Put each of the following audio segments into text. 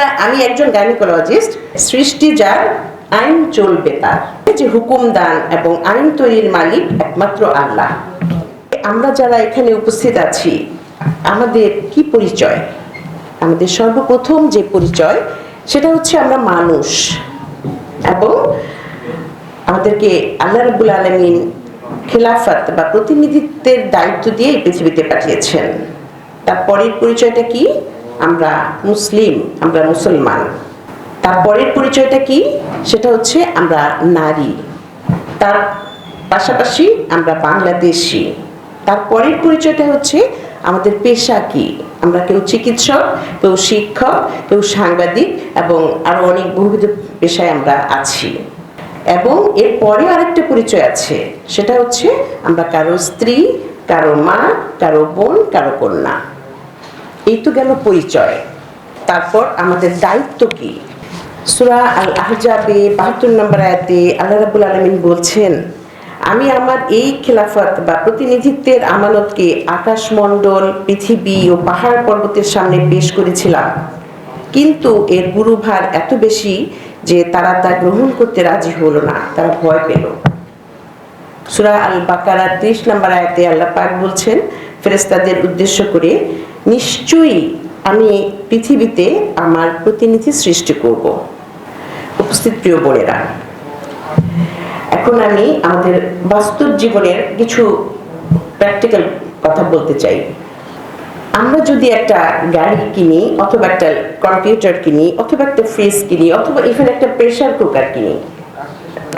আমি একজন গাইনোকোলজিস্ট সৃষ্টি যার আইন চলবে তার। যে হুকুম দান এবং আইন তৈরির মালিক একমাত্র আল্লাহ। আমরা যারা এখানে উপস্থিত আছি, আমাদের কি পরিচয়? আমাদের সর্বপ্রথম যে পরিচয়, সেটা হচ্ছে আমরা মানুষ। এবং আমাদেরকে আল্লাহ রাবুল আলমিন খেলাফত বা প্রতিনিধিত্বের দায়িত্ব দিয়ে এই পৃথিবীতে পাঠিয়েছেন। তারপরের পরিচয়টা কি? আমরা মুসলিম, আমরা মুসলমান। তারপরের পরিচয়টা কি? সেটা হচ্ছে আমরা নারী। তার পাশাপাশি আমরা বাংলাদেশি। তারপরের পরিচয়টা হচ্ছে আমাদের পেশা কি? আমরা কেউ চিকিৎসক, কেউ শিক্ষক, কেউ সাংবাদিক এবং আরও অনেক বহুবিধ পেশায় আমরা আছি। এবং এর পরে আরেকটা পরিচয় আছে। সেটা হচ্ছে আমরা কারও স্ত্রী, কারও মা, কারও বোন, কারও কন্যা। এই তো গেল পরিচয়। তারপর আমাদের দায়িত্ব কি? সুরা আল আহজাবে বাহাত্তর নম্বর আয়াতে আল্লাহ রাবুল আলমিন বলছেন, আমি আমার এই খেলাফত বা প্রতিনিধিত্বের আমানতকে আকাশমণ্ডল পৃথিবী ও পাহাড় পর্বতের সামনে পেশ করেছিলাম। কিন্তু এর গুরুভার এত বেশি যে তারা তা গ্রহণ করতে রাজি হলো না, তারা ভয় পেল। সুরা আল বাকারা ত্রিশ নম্বর আয়াতে আল্লাহ পাক বলছেন ফেরেস্তাদের উদ্দেশ্য করে নিশ্চয়ই আমি পৃথিবীতে আমার প্রতিনিধি সৃষ্টি করব। উপস্থিত প্রিয় বোনেরা, এখন আমি আমাদের বাস্তব জীবনের কিছু প্র্যাকটিক্যাল কথা বলতে চাই। আমরা যদি একটা গাড়ি কিনি অথবা একটা কম্পিউটার কিনি অথবা একটা ফ্রিজ কিনি অথবা ইভেন একটা প্রেশার কুকার কিনি,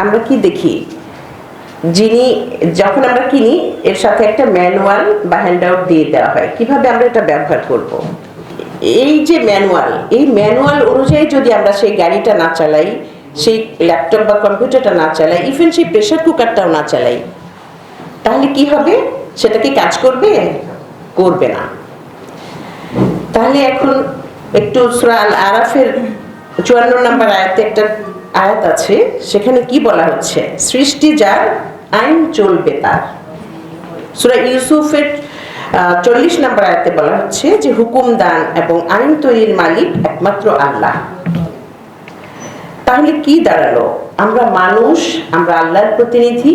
আমরা কি দেখি? যিনি যখন আমরা কিনি, এর সাথে একটা ম্যানুয়াল বা হ্যান্ড আউট দিয়ে দেওয়া হয়। কীভাবে আমরা এটা ব্যবহার করব। এই যে ম্যানুয়াল, এই ম্যানুয়াল অনুযায়ী যদি আমরা সেই গাড়িটা না চালাই, সেই ল্যাপটপ বা কম্পিউটারটা না চালাই ইভেন সেই প্রেসার কুকারটাও না চালাই, তাহলে কি হবে? সেটা কি কাজ করবে? করবে না। তাহলে এখন একটু সূরা আল আরাফের চুয়ান্ন নম্বর আয়াতে একটা আয়াত আছে, সেখানে কি বলা হচ্ছে? সৃষ্টি যার আইন চলবে তার। সূরা ইউসুফের চল্লিশ নম্বর আয়াতে বলা হচ্ছে যে হুকুম দান এবং আইন তৈরির মালিক একমাত্র আল্লাহ। তাহলে কি দাঁড়াল? আমরা মানুষ, আমরা আল্লাহর প্রতিনিধি,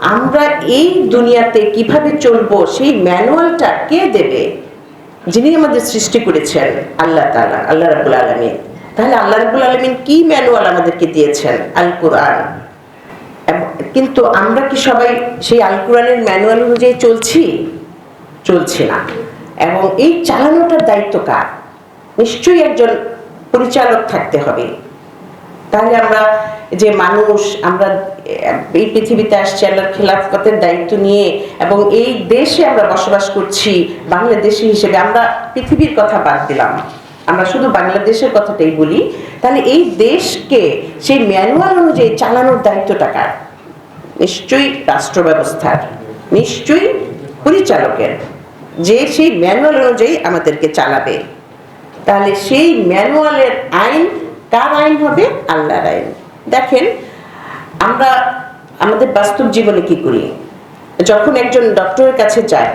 আমরা এই দুনিয়াতে কীভাবে চলবো? সেই ম্যানুয়ালটা কে দেবে? যিনি আমাদের সৃষ্টি করেছেন, আল্লাহ তাআলা, আল্লাহ রাবুল আলমিন। তাহলে আল্লাহ রাবুল আলমিন কি ম্যানুয়াল আমাদেরকে দিয়েছেন? আল কোরআন কিন্তু আমরা কি সবাই সেই আল কোরআনের ম্যানুয়াল অনুযায়ী চলছি? চলছি না। এবং এই চালানোটার দায়িত্ব কার? নিশ্চয়ই একজন পরিচালক থাকতে হবে। তাহলে আমরা যে মানুষ, আমরা এই পৃথিবীতে আসছি আল্লাহর খেলাফতের দায়িত্ব নিয়ে, এবং এই দেশে আমরা বসবাস করছি, বাংলাদেশি হিসেবে আমরা পৃথিবীর কথা বাদ দিলাম। আমরা শুধু বাংলাদেশের কথাটাই বলি, তাহলে এই দেশকে, সেই ম্যানুয়াল অনুযায়ী চালানোর দায়িত্বটা কার? নিশ্চয়ই রাষ্ট্র ব্যবস্থার নিশ্চয়ই পরিচালকের, যে সেই ম্যানুয়াল অনুযায়ী আমাদেরকে চালাবে। তাহলে সেই ম্যানুয়ালের আইন, কার আইন হবে? আল্লাহর আইন। দেখেন, আমরা, আমাদের বাস্তব জীবনে কি করি? যখন একজন ডক্টরের কাছে যাব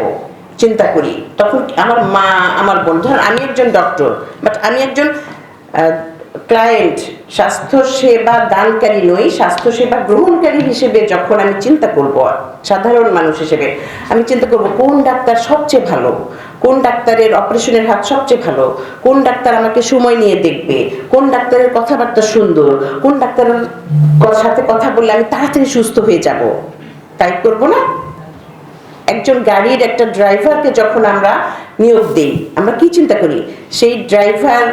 চিন্তা করি। তখন আমার মা, আমার বন্ধু আমি একজন ডক্টর বাট আমি একজন ক্লায়েন্ট স্বাস্থ্য সেবা দানকারী নই স্বাস্থ্য সেবা গ্রহণকারী হিসেবে যখন আমি চিন্তা করব, সাধারণ মানুষ হিসেবে, আমি চিন্তা করব কোন ডাক্তার সবচেয়ে ভালো, কোন ডাক্তারের অপারেশনের হাত সবচেয়ে ভালো, কোন ডাক্তার আমাকে সময় নিয়ে দেখবে, কোন ডাক্তারের কথাবার্তা সুন্দর, কোন ডাক্তারের সাথে কথা বললে আমি তাড়াতাড়ি সুস্থ হয়ে যাব। তাই করব না? একজন গাড়ির একটা ড্রাইভারকে যখন আমরা নিয়োগ দিই, আমরা কি চিন্তা করি? সেই ড্রাইভার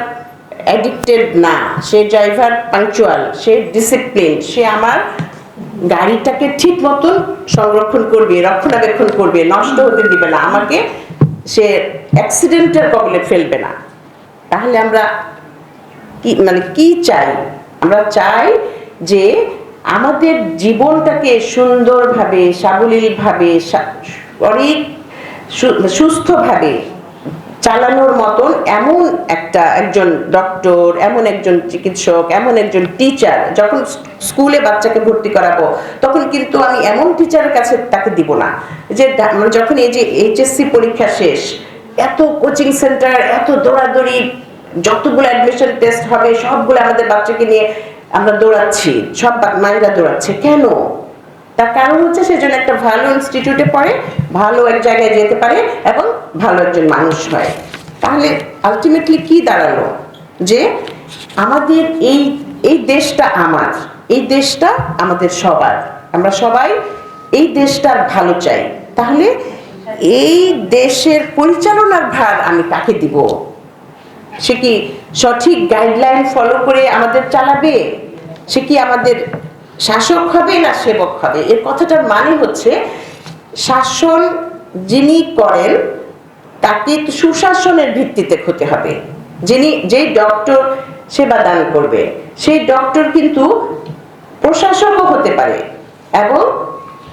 অ্যাডিক্টেড না, সে ড্রাইভার পাংচুয়াল সে ডিসিপ্লিন সে আমার গাড়িটাকে ঠিক মতন সংরক্ষণ করবে, রক্ষণাবেক্ষণ করবে, নষ্ট হতে দিবে না, আমাকে সে অ্যাক্সিডেন্টের কবলে ফেলবে না। তাহলে আমরা কি মানে কি চাই? আমরা চাই যে আমাদের জীবনটাকে সুন্দরভাবে, সাবলীলভাবে সু- সুস্থভাবে চালানোর মতন এমন একটা একজন ডক্টর এমন একজন চিকিৎসক, এমন একজন টিচার যখন স্কুলে বাচ্চাকে ভর্তি করাবো, তখন কিন্তু আমি এমন টিচারের কাছে তাকে দিব না। যে মানে যখন এই যে এইচএসসি পরীক্ষা শেষ, এত কোচিং সেন্টার এত দৌড়াদৌড়ি, যতগুলো অ্যাডমিশন টেস্ট হবে, সবগুলো আমাদের বাচ্চাকে নিয়ে আমরা দৌড়াচ্ছি, সব মায়েরা দৌড়াচ্ছে। কেন? তার কারণ হচ্ছে সেজন্য একটা ভালো ইনস্টিটিউটে পড়ে, ভালো এক জায়গায় যেতে পারে এবং ভালো একজন মানুষ হয়। তাহলে আলটিমেটলি কি দাঁড়াল? যে আমাদের এই এই দেশটা আমার, এই দেশটা আমাদের সবার, আমরা সবাই এই দেশটার ভালো চাই। তাহলে এই দেশের পরিচালনার ভার আমি কাকে দিব? সে কি সঠিক গাইডলাইন ফলো করে আমাদের চালাবে? সে কি আমাদের শাসক হবে না সেবক হবে। এর কথাটার মানে হচ্ছে, শাসন যিনি করেন, তাকে সুশাসনের ভিত্তিতে হতে হবে। যিনি, যেই ডক্টর সেবা দান করবে, সেই ডক্টর কিন্তু প্রশাসকও হতে পারে এবং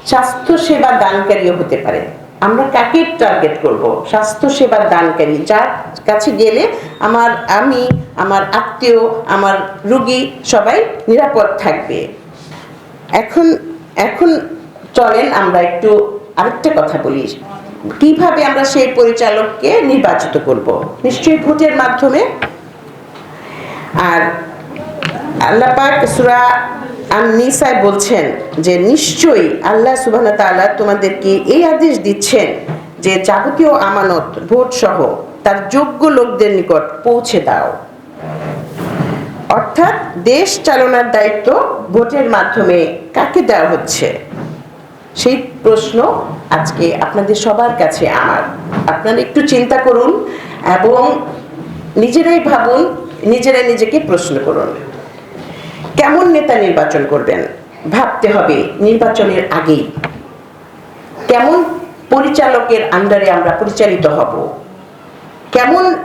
স্বাস্থ্য সেবা দানকারীও হতে পারে। আমরা কাকে টার্গেট করব? স্বাস্থ্য সেবা দানকারী, যার কাছে গেলে আমার আমি, আমার আত্মীয়, আমার রুগী সবাই নিরাপদ থাকবে। এখন এখন চলেন আমরা একটু আরেকটা কথা বলি। কীভাবে আমরা সেই পরিচালককে নির্বাচিত করব? নিশ্চয়ই ভোটের মাধ্যমে? আর আল্লাহ পাক সূরা আন-নিসায় বলছেন যে, নিশ্চয়ই আল্লাহ সুবহানাহু তাআলা তোমাদেরকে এই আদেশ দিচ্ছেন যে, যাবতীয় আমানত ভোট সহ তার যোগ্য লোকদের নিকট পৌঁছে দাও। অর্থাৎ দেশ চালনার দায়িত্ব ভোটের মাধ্যমে কাকে দেওয়া হচ্ছে? সেই প্রশ্ন আজকে আপনাদের সবার কাছে আমার। আপনারা একটু চিন্তা করুন এবং নিজেরাই ভাবুন নিজেরাই নিজেকে প্রশ্ন করুন। কেমন নেতা নির্বাচন করবেন? ভাবতে হবে নির্বাচনের আগেই। কেমন পরিচালকের আন্ডারে আমরা পরিচালিত হব? কেমন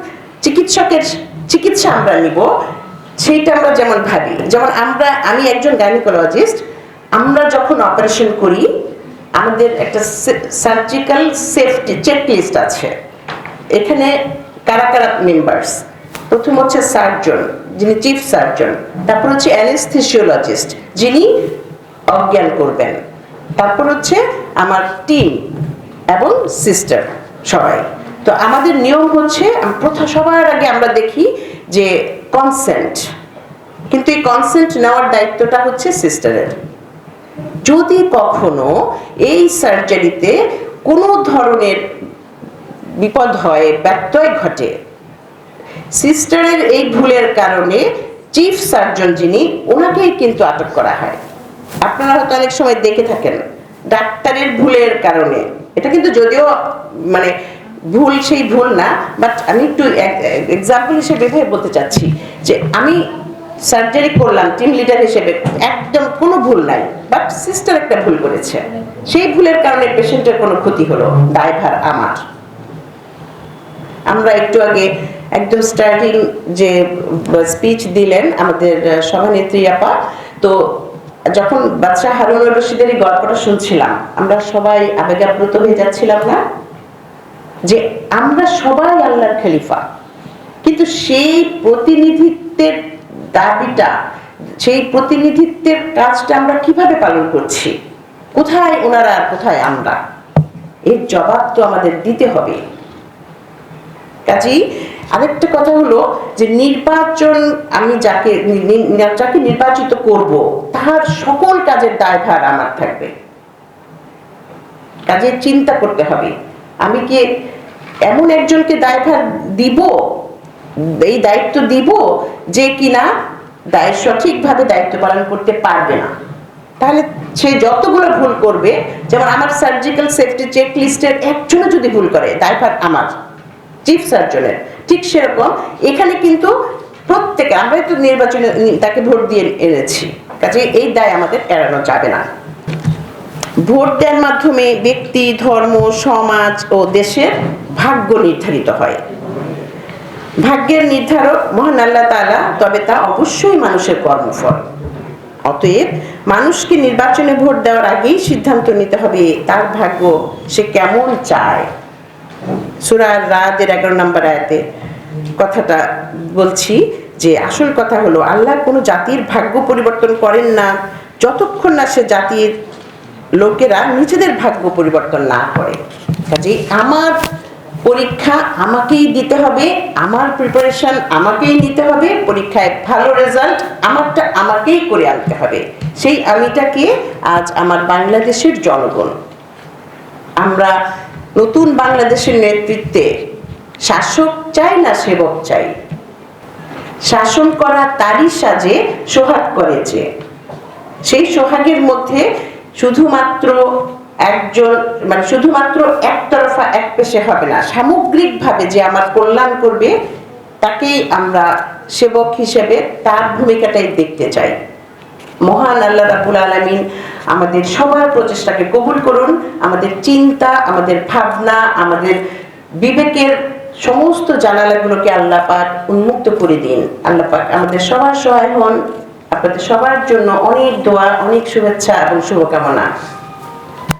চিকিৎসকের চিকিৎসা আমরা নিব? সেইটা আমরা যেমন ভাবি, যেমন আমরা, আমি একজন গাইনোকোলজিস্ট আমরা যখন অপারেশন করি, আমাদের একটা সার্জিক্যাল সেফটি চেকলিস্ট আছে। এখানে কারা কারা মেম্বার্স প্রথম হচ্ছে সার্জন যিনি চিফ সার্জন তারপর হচ্ছে অ্যানেস্থেসিওলজিস্ট যিনি অজ্ঞান করবেন। তারপর হচ্ছে আমার টিম এবং সিস্টার সবাই। তো আমাদের নিয়ম হচ্ছে প্রথম সবার আগে আমরা দেখি যে কনসেন্ট কিন্তু এই কনসেন্ট নেওয়ার দায়িত্বটা হচ্ছে সিস্টারের যদি কখনো এই সার্জারিতে কোনো ধরনের বিপদ হয়, ব্যত্যয় ঘটে সিস্টারের এই ভুলের কারণে চিফ সার্জন যিনি, ওনাকেই কিন্তু আটক করা হয়। আপনারা হয়তো অনেক সময় দেখে থাকেন, ডাক্তারের ভুলের কারণে। এটা কিন্তু যদিও মানে ভুল সেই ভুল না বাট আমি একটু এক্সাম্পল হিসেবে ভেবে বলতে চাচ্ছি যে আমি সার্জারি করলাম টিম লিডার হিসেবে একদম কোনো ভুল নাই বাট সিস্টার একটা ভুল করেছে। সেই ভুলের কারণে পেশেন্টের কোনো ক্ষতি হলো, দায়ভার আমার। আমরা একটু আগে একদম স্টার্টিং যে স্পিচ দিলেন আমাদের সভানেত্রী আপা, তো যখন বাচ্চা হারুনুর রশিদের এই গল্পটা শুনছিলাম, আমরা সবাই আবেগাপ্লুত হয়ে যাচ্ছিলাম না? যে আমরা সবাই আল্লাহর খলিফা। কিন্তু সেই প্রতিনিধিত্বের দাবিটা, সেই প্রতিনিধিত্বের কাজটা আমরা কীভাবে পালন করছি? কোথায় ওনারা কোথায় আমরা? এর জবাব তো আমাদের দিতে হবে। কাজেই আরেকটা কথা হলো যে নির্বাচন আমি যাকে যাকে নির্বাচিত করব, তার সকল কাজের দায়ভার আমার থাকবে। কাজে চিন্তা করতে হবে। আমি কি এমন একজনকে দায়ভার দিব, এই দায়িত্ব দিব যে কিনা দায় সঠিকভাবে দায়িত্ব পালন করতে পারবে না? তাহলে সে যতগুলো ভুল করবে, যেমন আমার সার্জিক্যাল সেফটি চেক লিস্টের একজনও যদি ভুল করে, দায়ভার আমার চিফ সার্জনের ঠিক সেরকম এখানে কিন্তু প্রত্যেকে আমরা তো নির্বাচনে তাকে ভোট দিয়ে এনেছি কাজে এই দায় আমাদের এড়ানো যাবে না। ভোট দেওয়ার মাধ্যমে ব্যক্তি, ধর্ম, সমাজ ও দেশের ভাগ্য নির্ধারিত হয়। ভাগ্যের নির্ধারক মহান আল্লাহ তাআলা, তবে তা অবশ্যই মানুষের কর্মফল। অতএব মানুষকে নির্বাচনে ভোট দেওয়ার আগেই সিদ্ধান্ত নিতে হবে, তার ভাগ্য সে কেমন চায়। সুরার রাদের এগারো নম্বর আয়াতে কথাটা বলছি যে, আসল কথা হলো, আল্লাহ কোনো জাতির ভাগ্য পরিবর্তন করেন না, যতক্ষণ না সে জাতির লোকেরা নিজেদের ভাগ্য পরিবর্তন না করে। কাজে আমার পরীক্ষা আমাকেই দিতে হবে, আমার প্রিপারেশন আমাকেই নিতে হবে, পরীক্ষায় ভালো রেজাল্ট আমারটা আমাকেই করে আনতে হবে। সেই আমিটাকে আজ আমার বাংলাদেশের জনগণ, আমরা নতুন বাংলাদেশের নেতৃত্বে শাসক চাই না সেবক চাই, শাসন করা তারই সাজে সোহাগ করেছে। সেই সোহাগের মধ্যে শুধুমাত্র একজন মানে শুধুমাত্র একতরফা এক পেশে হবে না, সামগ্রিকভাবে যে আমার কল্যাণ করবে, তাকেই আমরা সেবক হিসেবে তার ভূমিকাটাই দেখতে চাই। মহান আল্লাহ রাবুল আলমিন আমাদের সবার প্রচেষ্টাকে কবুল করুন, আমাদের চিন্তা, আমাদের ভাবনা, আমাদের বিবেকের সমস্ত জানালাগুলোকে আল্লাহ পাক উন্মুক্ত করে দিন। আল্লাহ পাক আমাদের সবার সহায় হন। আপনাদের সবার জন্য অনেক দোয়া অনেক শুভেচ্ছা এবং শুভকামনা।